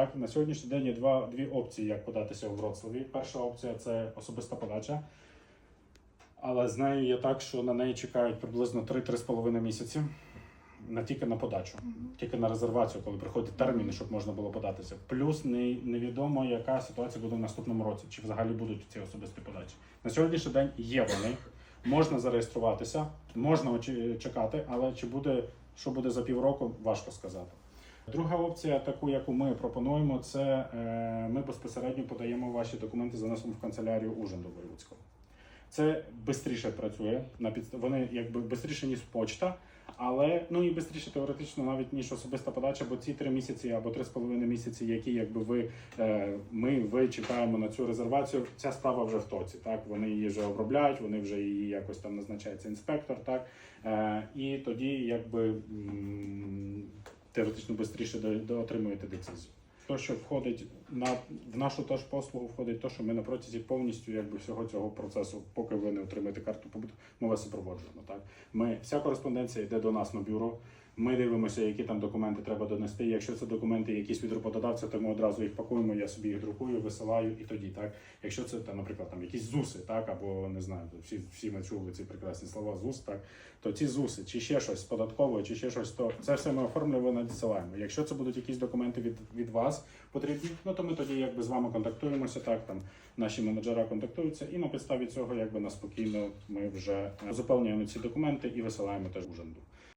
Так, на сьогоднішній день є два, дві опції, як податися у Вроцлаві. Перша опція це особиста подача. Але з нею є так, що на неї чекають приблизно 3-3,5 місяці на тільки на подачу, тільки на резервацію, коли приходять терміни, щоб можна було податися. Плюс не, невідомо, яка ситуація буде в наступному році, чи взагалі будуть ці особисті подачі. На сьогоднішній день є вони. Можна зареєструватися, можна чекати, але чи буде що буде за півроку, важко сказати. Друга опція, таку, яку ми пропонуємо, це е, ми безпосередньо подаємо ваші документи, заносимо в канцелярію Ужинду Воєвудського. Це швидше працює, на під... вони якби швидше, ніж почта, але ну і швидше теоретично навіть ніж особиста подача, бо ці три місяці або три з половиною місяці, які якби ви е, ми ви чекаємо на цю резервацію. Ця справа вже в тоці. Так вони її вже обробляють, вони вже її якось там назначається інспектор. Так е, і тоді якби теоретично швидше до, отримуєте децизію. То, що входить на в нашу теж послугу, входить то, що ми на протязі повністю якби всього цього процесу, поки ви не отримаєте карту побуту, ми вас супроводжуємо. Так ми вся кореспонденція йде до нас на бюро. Ми дивимося, які там документи треба донести. Якщо це документи якісь від роботодавця, то ми одразу їх пакуємо. Я собі їх друкую, висилаю і тоді. Так, якщо це там, наприклад, там якісь ЗУСи, так або не знаю, всі всі ми чули ці прекрасні слова ЗУС, так то ці ЗУСи, чи ще щось податкове, чи ще щось, то це все ми оформлюємо, надсилаємо. Якщо це будуть якісь документи від, від вас потрібні, ну то ми тоді якби з вами контактуємося. Так там наші менеджера контактуються, і на підставі цього якби на спокійно ми вже е, заповнюємо ці документи і висилаємо теж ужинду.